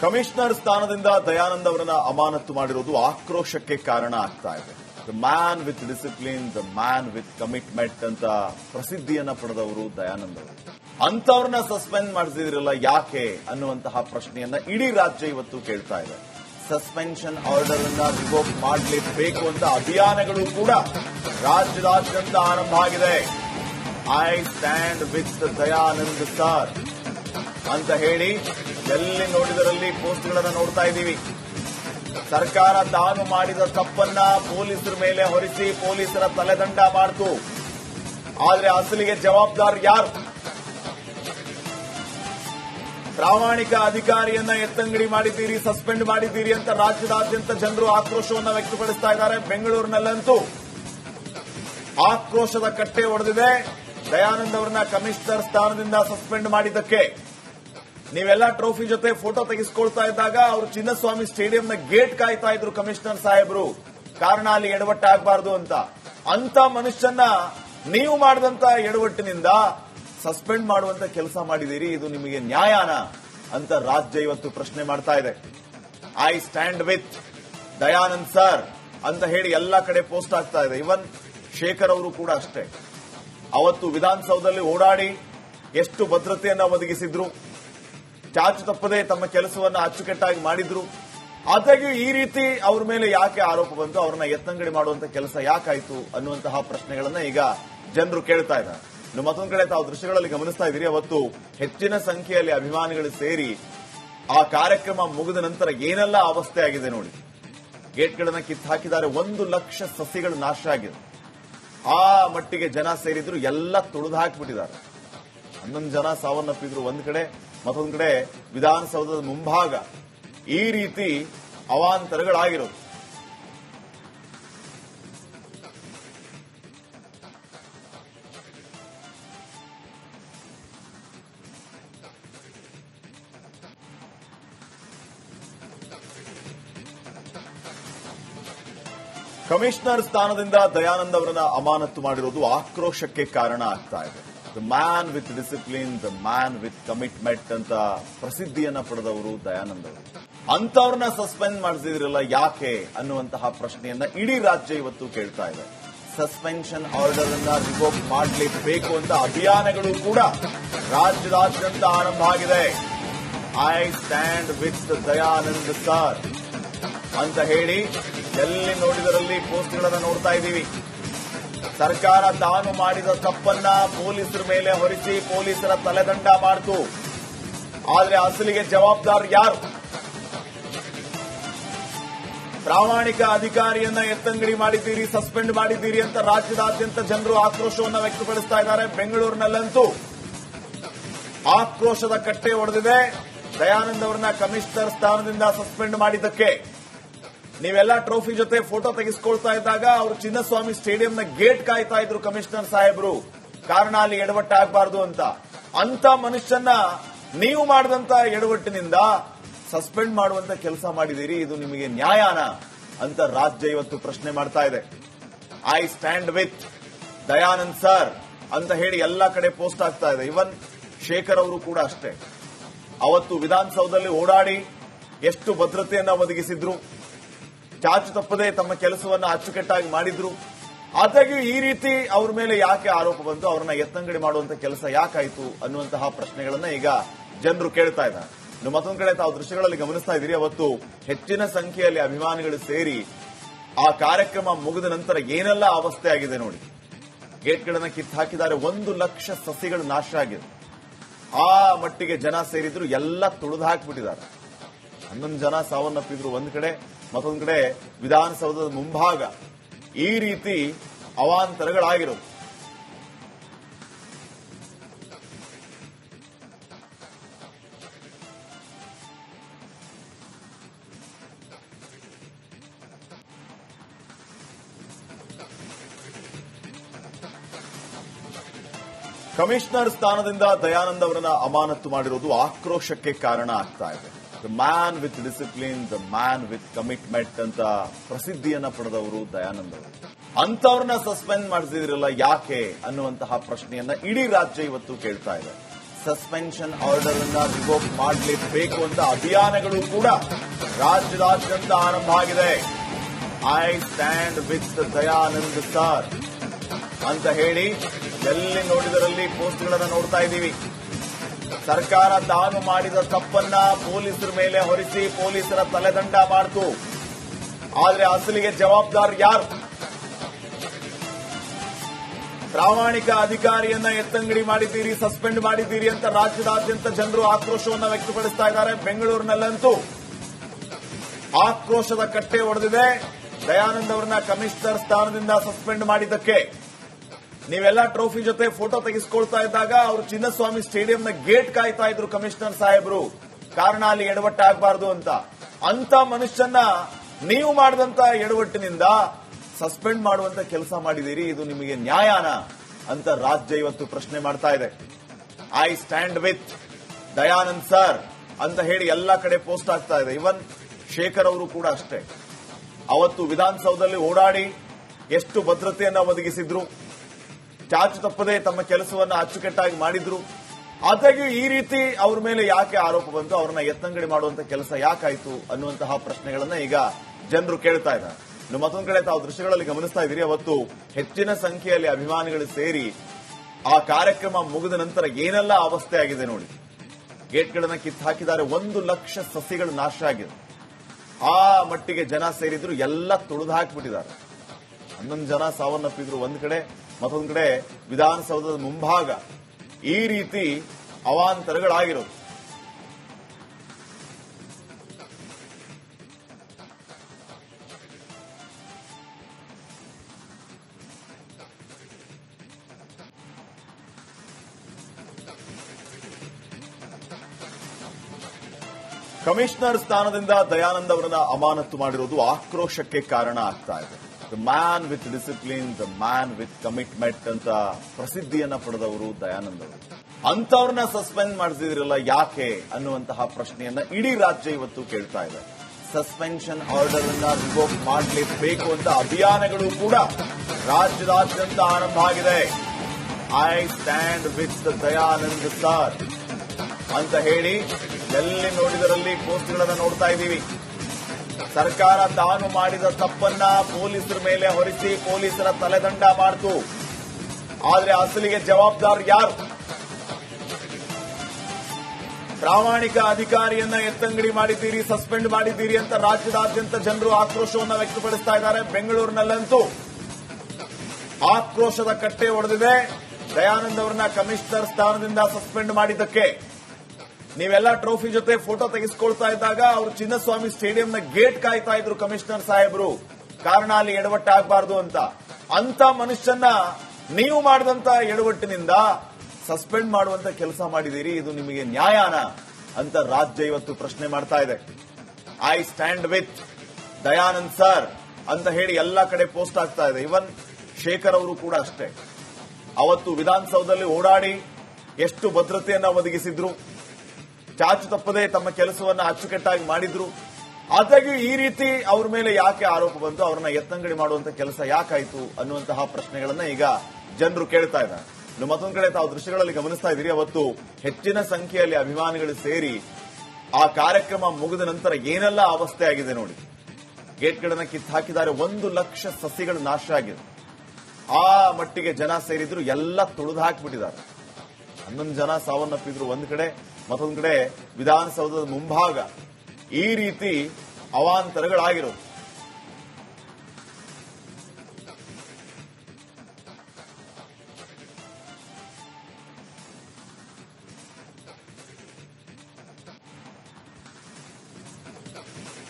Commissioner ಸ್ಥಾನದಿಂದ ದಯಾನಂದ ಅವರನ್ನ ಅಮಾನತು ಮಾಡಿರೋದು ಆಕ್ರೋಶಕ್ಕೆ ಕಾರಣ ಆಗ್ತಾ ಇದೆ. The man with discipline the man with commitment ಅಂತ ಪ್ರಸಿದ್ಧಿಯನ್ನ ಪಡೆದವರು ದಯಾನಂದ್ ಅವರು. ಅಂತವ್ರನ್ನ ಸಸ್ಪೆಂಡ್ ಮಾಡಿಸಿದಿರಲ್ಲ ಯಾಕೆ ಅನ್ನುವಂತಹ ಪ್ರಶ್ನೆಯನ್ನ ಇಡೀ ರಾಜ್ಯ ಇವತ್ತು ಕೇಳ್ತಾ ಇದೆ. ಸಸ್ಪೆನ್ಷನ್ ಆರ್ಡರ್ ಅನ್ನ ರಿವೋಕ್ ಮಾಡಲೇಬೇಕು ಅಂತ ಅಭಿಯಾನಗಳು ಕೂಡ ರಾಜ್ಯದಾದ್ಯಂತ ಆರಂಭ ಆಗಿದೆ. I stand with Dayanand sir ಅಂತ ಹೇಳಿ ಎಲ್ಲಿ ನೋಡಿದರಲ್ಲಿ ಪೋಸ್ಟ್ಗಳನ್ನು ನೋಡ್ತಾ ಇದ್ದೀವಿ. ಸರ್ಕಾರ ತಾನು ಮಾಡಿದ ತಪ್ಪನ್ನ ಪೊಲೀಸರ ಮೇಲೆ ಹೊರಿಸಿ ಪೊಲೀಸರ ತಲೆದಂಡ ಮಾಡಿತು. ಆದರೆ ಅಸಲಿಗೆ ಜವಾಬ್ದಾರ ಯಾರು? ಪ್ರಾಮಾಣಿಕ ಅಧಿಕಾರಿಯನ್ನ ಎತ್ತಂಗಡಿ ಮಾಡಿದ್ದೀರಿ, ಸಸ್ಪೆಂಡ್ ಮಾಡಿದ್ದೀರಿ ಅಂತ ರಾಜ್ಯದಾದ್ಯಂತ ಜನರು ಆಕ್ರೋಶವನ್ನು ವ್ಯಕ್ತಪಡಿಸ್ತಾ ಇದ್ದಾರೆ ಬೆಂಗಳೂರಿನಲ್ಲಂತೂ. ಆಕ್ರೋಶದ ಕಟ್ಟೆ ಒಡೆದಿದೆ. ದಯಾನಂದ್ ಅವರನ್ನ ಕಮಿಷನರ್ ಸ್ಥಾನದಿಂದ ಸಸ್ಪೆಂಡ್ ಮಾಡಿದ್ದಕ್ಕೆ. ನೀವೆಲ್ಲ ಟ್ರೋಫಿ ಜೊತೆ ಫೋಟೋ ತೆಗೆಸ್ಕೊಳ್ತಾ ಇದ್ದಾಗ ಅವರು ಚಿನ್ನಸ್ವಾಮಿ ಸ್ಟೇಡಿಯಂನ ಗೇಟ್ ಕಾಯ್ತಾ ಇದ್ರು ಕಮಿಷನರ್ ಸಾಹೇಬರು. ಕಾರಣ ಅಲ್ಲಿ ಎಡವಟ್ಟಾಗಬಾರದು ಅಂತ. ಅಂತ ಮನುಷ್ಯನ್ನ ನೀವು ಮಾಡಿದಂತ ಎಡವಟ್ಟಿನಿಂದ ಸಸ್ಪೆಂಡ್ ಮಾಡುವಂತ ಕೆಲಸ ಮಾಡಿದಿರಿ ಇದು ನಿಮಗೆ ನ್ಯಾಯಾನ ಅಂತ ರಾಜ್ಯ ಇವತ್ತು ಪ್ರಶ್ನೆ ಮಾಡ್ತಾ ಇದೆ. I stand with Dayanand sir ಅಂತ ಹೇಳಿ ಎಲ್ಲ ಕಡೆ ಪೋಸ್ಟ್ ಆಗ್ತಾ ಇದೆ. ಇವನ್ ಶೇಖರ್ ಅವರು ಕೂಡ ಅಷ್ಟೇ. ಅವತ್ತು ವಿಧಾನಸೌಧದಲ್ಲಿ ಓಡಾಡಿ ಎಷ್ಟು ಭದ್ರತೆಯನ್ನು ಒದಗಿಸಿದ್ರು. ಚಾಚು ತಪ್ಪದೆ ತಮ್ಮ ಕೆಲಸವನ್ನು ಅಚ್ಚುಕಟ್ಟಾಗಿ ಮಾಡಿದ್ರು. ಆದಾಗ್ಯೂ ಈ ರೀತಿ ಅವರ ಮೇಲೆ ಯಾಕೆ ಆರೋಪ ಬಂತು, ಅವ್ರನ್ನ ಎತ್ತಂಗಡಿ ಮಾಡುವಂತ ಕೆಲಸ ಯಾಕಾಯ್ತು ಅನ್ನುವಂತಹ ಪ್ರಶ್ನೆಗಳನ್ನ ಈಗ ಜನರು ಕೇಳ್ತಾ ಇದ್ದಾರೆ. ಇನ್ನು ಮತ್ತೊಂದು ಕಡೆ ತಾವು ದೃಶ್ಯಗಳಲ್ಲಿ ಗಮನಿಸ್ತಾ ಇದ್ದೀರಿ, ಅವತ್ತು ಹೆಚ್ಚಿನ ಸಂಖ್ಯೆಯಲ್ಲಿ ಅಭಿಮಾನಿಗಳು ಸೇರಿ ಆ ಕಾರ್ಯಕ್ರಮ ಮುಗಿದ ನಂತರ ಏನೆಲ್ಲ ಅವಸ್ಥೆ ಆಗಿದೆ ನೋಡಿ. ಗೇಟ್ಗಳನ್ನ ಕಿತ್ತು ಹಾಕಿದ್ದಾರೆ ಒಂದು ಲಕ್ಷ ಸಸಿಗಳು ನಾಶ ಆಗಿದೆ ಆ ಮಟ್ಟಿಗೆ ಜನ ಸೇರಿದ್ರು, ಎಲ್ಲ ತುಳಿದು ಹಾಕಿಬಿಟ್ಟಿದ್ದಾರೆ. ಹನ್ನೊಂದು ಜನ ಸಾವನ್ನಪ್ಪಿದ್ರು ಒಂದ್ ಕಡೆ ಮತ್ತೊಂದ್ ಕಡೆ ವಿಧಾನಸೌಧದ ಮುಂಭಾಗ ಈ ರೀತಿ ಅವಾಂತರಗಳಾಗಿರೋದು. ಕಮಿಷನರ್ ಸ್ಥಾನದಿಂದ ದಯಾನಂದ ಅವರನ್ನ ಅಮಾನತು ಮಾಡಿರೋದು ಆಕ್ರೋಶಕ್ಕೆ ಕಾರಣ ಆಗ್ತಾ ಇದೆ. The man with discipline the man with commitment ಅಂತ ಪ್ರಸಿದ್ಧಿಯನ್ನ ಪಡೆದವರು ದಯಾನಂದ ಅಂತವ್ರನ್ನ ಸಸ್ಪೆಂಡ್ ಮಾಡಿಸಿದ್ರಲ್ಲ ಯಾಕೆ ಅನ್ನುವಂತಹ ಪ್ರಶ್ನೆಯನ್ನ ಇಡೀ ರಾಜ್ಯ ಇವತ್ತು ಕೇಳ್ತಾ ಇದೆ. ಸಸ್ಪೆನ್ಷನ್ ಆರ್ಡರ್ ಅನ್ನ ರಿವೋಕ್ ಮಾಡಲೇಬೇಕು ಅಂತ ಅಭಿಯಾನಗಳು ಕೂಡ ರಾಜ್ಯದಾದ್ಯಂತ ಆರಂಭ ಆಗಿದೆ. I stand with Dayanand sir ಅಂತ ಹೇಳಿ ಎಲ್ಲಿ ನೋಡಿದರಲ್ಲಿ ಪೋಸ್ಟ್ಗಳನ್ನು ನೋಡ್ತಾ ಇದ್ದೀವಿ. ಸರ್ಕಾರ ತಾನು ಮಾಡಿದ ತಪ್ಪನ್ನ ಪೊಲೀಸರ ಮೇಲೆ ಹೊರಿಸಿ ಪೊಲೀಸರ ತಲೆದಂಡ ಮಾಡಿತು. ಆದರೆ ಅಸಲಿಗೆ ಜವಾಬ್ದಾರ ಯಾರು? ಪ್ರಾಮಾಣಿಕ ಅಧಿಕಾರಿಯನ್ನ ಎತ್ತಂಗಡಿ ಮಾಡಿದ್ದೀರಿ, ಸಸ್ಪೆಂಡ್ ಮಾಡಿದ್ದೀರಿ ಅಂತ ರಾಜ್ಯದಾದ್ಯಂತ ಜನರು ಆಕ್ರೋಶವನ್ನು ವ್ಯಕ್ತಪಡಿಸ್ತಾ ಇದ್ದಾರೆ. ಬೆಂಗಳೂರಿನಲ್ಲಂತೂ ಆಕ್ರೋಶದ ಕಟ್ಟೆ ಒಡೆದಿದೆ. ದಯಾನಂದ್ ಅವರನ್ನ ಕಮಿಷನರ್ ಸ್ಥಾನದಿಂದ ಸಸ್ಪೆಂಡ್ ಮಾಡಿದ್ದಕ್ಕೆ. ನೀವೆಲ್ಲ ಟ್ರೋಫಿ ಜೊತೆ ಫೋಟೋ ತೆಗೆಸ್ಕೊಳ್ತಾ ಇದ್ದಾಗ ಅವರು ಚಿನ್ನಸ್ವಾಮಿ ಸ್ಟೇಡಿಯಂನ ಗೇಟ್ ಕಾಯ್ತಾ ಇದ್ರು ಕಮಿಷನರ್ ಸಾಹೇಬರು. ಕಾರಣ ಅಲ್ಲಿ ಎಡವಟ್ಟಾಗಬಾರದು ಅಂತ. ಅಂತ ಮನುಷ್ಯನ್ನ ನೀವು ಮಾಡಿದಂತ ಎಡವಟ್ಟಿನಿಂದ ಸಸ್ಪೆಂಡ್ ಮಾಡುವಂತ ಕೆಲಸ ಮಾಡಿದಿರಿ ಇದು ನಿಮಗೆ ನ್ಯಾಯಾನ ಅಂತ ರಾಜ್ಯ ಇವತ್ತು ಪ್ರಶ್ನೆ ಮಾಡ್ತಾ ಇದೆ. I stand with Dayanand sir ಅಂತ ಹೇಳಿ ಎಲ್ಲ ಕಡೆ ಪೋಸ್ಟ್ ಆಗ್ತಾ ಇದೆ. ಇವನ್ ಶೇಖರ್ ಅವರು ಕೂಡ ಅಷ್ಟೇ. ಅವತ್ತು ವಿಧಾನಸೌಧದಲ್ಲಿ ಓಡಾಡಿ ಎಷ್ಟು ಭದ್ರತೆಯನ್ನ ಒದಗಿಸಿದ್ರು. ಚಾಚು ತಪ್ಪದೆ ತಮ್ಮ ಕೆಲಸವನ್ನ ಅಚ್ಚುಕಟ್ಟಾಗಿ ಮಾಡಿದ್ರು. ಆದಾಗ್ಯೂ ಈ ರೀತಿ ಅವ್ರ ಮೇಲೆ ಯಾಕೆ ಆರೋಪ ಬಂತು ಅವ್ರನ್ನ ಎತ್ತಂಗಡಿ ಮಾಡುವಂತ ಕೆಲಸ ಯಾಕಾಯ್ತು ಅನ್ನುವಂತಹ ಪ್ರಶ್ನೆಗಳನ್ನ ಈಗ ಜನರು ಕೇಳ್ತಾ ಇದ್ದಾರೆ. ಇನ್ನು ಮತ್ತೊಂದು ಕಡೆ ತಾವು ದೃಶ್ಯಗಳಲ್ಲಿ ಗಮನಿಸ್ತಾ ಇದ್ದೀರಿ, ಅವತ್ತು ಹೆಚ್ಚಿನ ಸಂಖ್ಯೆಯಲ್ಲಿ ಅಭಿಮಾನಿಗಳು ಸೇರಿ ಆ ಕಾರ್ಯಕ್ರಮ ಮುಗಿದ ನಂತರ ಏನೆಲ್ಲ ಅವಸ್ಥೆ ಆಗಿದೆ ನೋಡಿ. ಗೇಟ್ಗಳನ್ನ ಕಿತ್ತು ಹಾಕಿದ್ದಾರೆ, ಒಂದು ಲಕ್ಷ ಸಸಿಗಳು ನಾಶ ಆಗಿದೆ. ಆ ಮಟ್ಟಿಗೆ ಜನ ಸೇರಿದ್ರು, ಎಲ್ಲ ತುಳಿದು ಹಾಕಿಬಿಟ್ಟಿದ್ದಾರೆ. ಹನ್ನೊಂದು ಜನ ಸಾವನ್ನಪ್ಪಿದ್ರು ಒಂದ್ ಕಡೆ ಮತ್ತೊಂದ್ ಕಡೆ ವಿಧಾನಸೌಧದ ಮುಂಭಾಗ ಈ ರೀತಿ ಅವಾಂತರಗಳಾಗಿರೋದು. ಕಮಿಷನರ್ ಸ್ಥಾನದಿಂದ ದಯಾನಂದ ಅವರನ್ನ ಅಮಾನತು ಮಾಡಿರೋದು ಆಕ್ರೋಶಕ್ಕೆ ಕಾರಣ ಆಗ್ತಾ ಇದೆ. The man with discipline the man with commitment ಅಂತ ಪ್ರಸಿದ್ಧಿಯನ್ನ ಪಡೆದವರು ದಯಾನಂದ ಅಂತವ್ರನ್ನ ಸಸ್ಪೆಂಡ್ ಮಾಡಿಸಿದ್ರಲ್ಲ ಯಾಕೆ ಅನ್ನುವಂತಹ ಪ್ರಶ್ನೆಯನ್ನ ಇಡೀ ರಾಜ್ಯ ಇವತ್ತು ಕೇಳ್ತಾ ಇದೆ. ಸಸ್ಪೆನ್ಷನ್ ಆರ್ಡರ್ ಅನ್ನ ರಿವೋಕ್ ಮಾಡಲೇಬೇಕು ಅಂತ ಅಭಿಯಾನಗಳು ಕೂಡ ರಾಜ್ಯದಾದ್ಯಂತ ಆರಂಭ ಆಗಿದೆ. I stand with Dayanand sir ಅಂತ ಹೇಳಿ ಎಲ್ಲಿ ನೋಡಿದರಲ್ಲಿ ಪೋಸ್ಟ್ಗಳನ್ನ ನೋಡ್ತಾ ಇದ್ದೀವಿ. ಸರ್ಕಾರ ತಾನು ಮಾಡಿದ ತಪ್ಪನ್ನ ಪೊಲೀಸರ ಮೇಲೆ ಹೊರಿಸಿ ಪೊಲೀಸರ ತಲೆದಂಡ ಮಾಡಿತು. ಆದರೆ ಅಸಲಿಗೆ ಜವಾಬ್ದಾರ್ ಯಾರು? ಪ್ರಾಮಾಣಿಕ ಅಧಿಕಾರಿಯನ್ನ ಎತ್ತಂಗಡಿ ಮಾಡಿದ್ದೀರಿ, ಸಸ್ಪೆಂಡ್ ಮಾಡಿದ್ದೀರಿ ಅಂತ ರಾಜ್ಯದಾದ್ಯಂತ ಜನರು ಆಕ್ರೋಶವನ್ನು ವ್ಯಕ್ತಪಡಿಸ್ತಾ ಇದ್ದಾರೆ. ಬೆಂಗಳೂರಿನಲ್ಲಂತೂ ಆಕ್ರೋಶದ ಕಟ್ಟೆ ಒಡೆದಿದೆ. ದಯಾನಂದ್ ಅವರನ್ನ ಕಮಿಷನರ್ ಸ್ಥಾನದಿಂದ ಸಸ್ಪೆಂಡ್ ಮಾಡಿದ್ದಕ್ಕೆ ನೀವೆಲ್ಲ ಟ್ರೋಫಿ ಜೊತೆ ಫೋಟೋ ತೆಗೆಸ್ಕೊಳ್ತಾ ಇದ್ದಾಗ ಅವರು ಚಿನ್ನಸ್ವಾಮಿ ಸ್ಟೇಡಿಯಂನ ಗೇಟ್ ಕಾಯ್ತಾ ಇದ್ರು ಕಮಿಷನರ್ ಸಾಹೇಬರು. ಕಾರಣ ಅಲ್ಲಿ ಎಡವಟ್ಟಾಗಬಾರದು ಅಂತ. ಅಂತ ಮನುಷ್ಯನ್ನ ನೀವು ಮಾಡಿದಂತ ಎಡವಟ್ಟಿನಿಂದ ಸಸ್ಪೆಂಡ್ ಮಾಡುವಂತ ಕೆಲಸ ಮಾಡಿದಿರಿ ಇದು ನಿಮಗೆ ನ್ಯಾಯಾನ ಅಂತ ರಾಜ್ಯ ಇವತ್ತು ಪ್ರಶ್ನೆ ಮಾಡ್ತಾ ಇದೆ. I stand with Dayanand sir ಅಂತ ಹೇಳಿ ಎಲ್ಲ ಕಡೆ ಪೋಸ್ಟ್ ಆಗ್ತಾ ಇದೆ. ಇವನ್ ಶೇಖರ್ ಅವರು ಕೂಡ ಅಷ್ಟೇ. ಅವತ್ತು ವಿಧಾನಸೌಧದಲ್ಲಿ ಓಡಾಡಿ ಎಷ್ಟು ಭದ್ರತೆಯನ್ನು ಒದಗಿಸಿದ್ರು. ಚಾಚು ತಪ್ಪದೆ ತಮ್ಮ ಕೆಲಸವನ್ನು ಅಚ್ಚುಕಟ್ಟಾಗಿ ಮಾಡಿದ್ರು. ಆದಾಗ್ಯೂ ಈ ರೀತಿ ಅವ್ರ ಮೇಲೆ ಯಾಕೆ ಆರೋಪ ಬಂತು, ಅವ್ರನ್ನ ಎತ್ತಂಗಡಿ ಮಾಡುವಂತ ಕೆಲಸ ಯಾಕಾಯ್ತು ಅನ್ನುವಂತಹ ಪ್ರಶ್ನೆಗಳನ್ನ ಈಗ ಜನರು ಕೇಳ್ತಾ ಇದ್ದಾರೆ. ಇನ್ನು ಮತ್ತೊಂದ್ ಕಡೆ ತಾವು ದೃಶ್ಯಗಳಲ್ಲಿ ಗಮನಿಸ್ತಾ ಇದ್ದೀರಿ, ಅವತ್ತು ಹೆಚ್ಚಿನ ಸಂಖ್ಯೆಯಲ್ಲಿ ಅಭಿಮಾನಿಗಳು ಸೇರಿ ಆ ಕಾರ್ಯಕ್ರಮ ಮುಗಿದ ನಂತರ ಏನೆಲ್ಲ ಅವಸ್ಥೆ ಆಗಿದೆ ನೋಡಿ. ಗೇಟ್ಗಳನ್ನ ಕಿತ್ತು ಹಾಕಿದ್ದಾರೆ, ಒಂದು ಲಕ್ಷ ಸಸಿಗಳು ನಾಶ ಆಗಿದೆ. ಆ ಮಟ್ಟಿಗೆ ಜನ ಸೇರಿದ್ರು, ಎಲ್ಲ ತುಳಿದು ಹಾಕಿಬಿಟ್ಟಿದ್ದಾರೆ. ಹನ್ನೊಂದು ಜನ ಸಾವನ್ನಪ್ಪಿದ್ರು ಒಂದ್ ಕಡೆ ಮತ್ತೊಂದ್ ಕಡೆ ವಿಧಾನಸೌಧದ ಮುಂಭಾಗ ಈ ರೀತಿ ಅವಾಂತರಗಳಾಗಿರೋದು. ಕಮಿಷನರ್ ಸ್ಥಾನದಿಂದ ದಯಾನಂದ ಅವರನ್ನ ಅಮಾನತು ಮಾಡಿರೋದು ಆಕ್ರೋಶಕ್ಕೆ ಕಾರಣ ಆಗ್ತಾ ಇದೆ. The man with discipline the man with commitment ಅಂತ ಪ್ರಸಿದ್ಧಿಯನ್ನ ಪಡೆದವರು ದಯಾನಂದ ಅವರು. ಅಂತವ್ರನ್ನ ಸಸ್ಪೆಂಡ್ ಮಾಡಿಸಿದ್ರಲ್ಲ ಯಾಕೆ ಅನ್ನುವಂತಹ ಪ್ರಶ್ನೆಯನ್ನ ಇಡೀ ರಾಜ್ಯ ಇವತ್ತು ಕೇಳ್ತಾ ಇದೆ. ಸಸ್ಪೆನ್ಷನ್ ಆರ್ಡರ್ ಅನ್ನ ರಿವೋಕ್ ಮಾಡಲೇಬೇಕು ಅಂತ ಅಭಿಯಾನಗಳು ಕೂಡ ರಾಜ್ಯದಾದ್ಯಂತ ಆರಂಭ ಆಗಿದೆ. I stand with Dayanand sir ಅಂತ ಹೇಳಿ ಎಲ್ಲಿ ನೋಡಿದರಲ್ಲಿ ಪೋಸ್ಟ್ಗಳನ್ನು ನೋಡ್ತಾ ಇದ್ದೀವಿ. ಸರ್ಕಾರ ತಾನು ಮಾಡಿದ ತಪ್ಪನ್ನ ಪೊಲೀಸರ ಮೇಲೆ ಹೊರಿಸಿ ಪೊಲೀಸರ ತಲೆದಂಡ ಮಾಡಿತು. ಆದರೆ ಅಸಲಿಗೆ ಜವಾಬ್ದಾರ್ ಯಾರು? ಪ್ರಾಮಾಣಿಕ ಅಧಿಕಾರಿಯನ್ನ ಎತ್ತಂಗಡಿ ಮಾಡಿದ್ದೀರಿ, ಸಸ್ಪೆಂಡ್ ಮಾಡಿದ್ದೀರಿ ಅಂತ ರಾಜ್ಯದಾದ್ಯಂತ ಜನರು ಆಕ್ರೋಶವನ್ನು ವ್ಯಕ್ತಪಡಿಸ್ತಾ ಇದ್ದಾರೆ. ಬೆಂಗಳೂರಿನಲ್ಲಂತೂ ಆಕ್ರೋಶದ ಕಟ್ಟೆ ಒಡೆದಿದೆ. ದಯಾನಂದ್ ಅವರನ್ನ ಕಮಿಷನರ್ ಸ್ಥಾನದಿಂದ ಸಸ್ಪೆಂಡ್ ಮಾಡಿದ್ದಕ್ಕೆ. ನೀವೆಲ್ಲ ಟ್ರೋಫಿ ಜೊತೆ ಫೋಟೋ ತೆಗೆಸ್ಕೊಳ್ತಾ ಇದ್ದಾಗ ಅವರು ಚಿನ್ನಸ್ವಾಮಿ ಸ್ಟೇಡಿಯಂನ ಗೇಟ್ ಕಾಯ್ತಾ ಇದ್ರು ಕಮಿಷನರ್ ಸಾಹೇಬರು. ಕಾರಣ ಅಲ್ಲಿ ಎಡವಟ್ಟಾಗಬಾರದು ಅಂತ. ಅಂತ ಮನುಷ್ಯನ್ನ ನೀವು ಮಾಡಿದಂತ ಎಡವಟ್ಟಿನಿಂದ ಸಸ್ಪೆಂಡ್ ಮಾಡುವಂತ ಕೆಲಸ ಮಾಡಿದಿರಿ ಇದು ನಿಮಗೆ ನ್ಯಾಯಾನ ಅಂತ ರಾಜ್ಯ ಇವತ್ತು ಪ್ರಶ್ನೆ ಮಾಡ್ತಾ ಇದೆ. I stand with Dayanand sir ಅಂತ ಹೇಳಿ ಎಲ್ಲ ಕಡೆ ಪೋಸ್ಟ್ ಆಗ್ತಾ ಇದೆ. ಇವನ್ ಶೇಖರ್ ಅವರು ಕೂಡ ಅಷ್ಟೇ. ಅವತ್ತು ವಿಧಾನಸೌಧದಲ್ಲಿ ಓಡಾಡಿ ಎಷ್ಟು ಭದ್ರತೆಯನ್ನ ಒದಗಿಸಿದ್ರು. ಚಾಚು ತಪ್ಪದೆ ತಮ್ಮ ಕೆಲಸವನ್ನ ಅಚ್ಚುಕಟ್ಟಾಗಿ ಮಾಡಿದ್ರು. ಆದಾಗ್ಯೂ ಈ ರೀತಿ ಅವರ ಮೇಲೆ ಯಾಕೆ ಆರೋಪ ಬಂತು ಅವ್ರನ್ನ ಎತ್ತಂಗಡಿ ಮಾಡುವಂತ ಕೆಲಸ ಯಾಕಾಯ್ತು ಅನ್ನುವಂತಹ ಪ್ರಶ್ನೆಗಳನ್ನ ಈಗ ಜನರು ಕೇಳ್ತಾ ಇದ್ದಾರೆ. ಮತ್ತೊಂದ್ ಕಡೆ ತಾವು ದೃಶ್ಯಗಳಲ್ಲಿ ಗಮನಿಸ್ತಾ ಇದ್ದೀರಿ, ಅವತ್ತು ಹೆಚ್ಚಿನ ಸಂಖ್ಯೆಯಲ್ಲಿ ಅಭಿಮಾನಿಗಳು ಸೇರಿ ಆ ಕಾರ್ಯಕ್ರಮ ಮುಗಿದ ನಂತರ ಏನೆಲ್ಲ ಅವಸ್ಥೆ ಆಗಿದೆ ನೋಡಿ. ಗೇಟ್ಗಳನ್ನ ಕಿತ್ತು ಹಾಕಿದ್ದಾರೆ, ಒಂದು ಲಕ್ಷ ಸಸಿಗಳು ನಾಶ ಆಗಿದೆ. ಆ ಮಟ್ಟಿಗೆ ಜನ ಸೇರಿದ್ರು, ಎಲ್ಲ ತುಳಿದು ಹಾಕಿಬಿಟ್ಟಿದ್ದಾರೆ. ಹನ್ನೊಂದು ಜನ ಸಾವನ್ನಪ್ಪಿದ್ರು ಒಂದ್ ಕಡೆ ಮತ್ತೊಂದ್ ಕಡೆ ವಿಧಾನಸೌಧದ ಮುಂಭಾಗ ಈ ರೀತಿ ಅವಾಂತರಗಳಾಗಿರೋದು.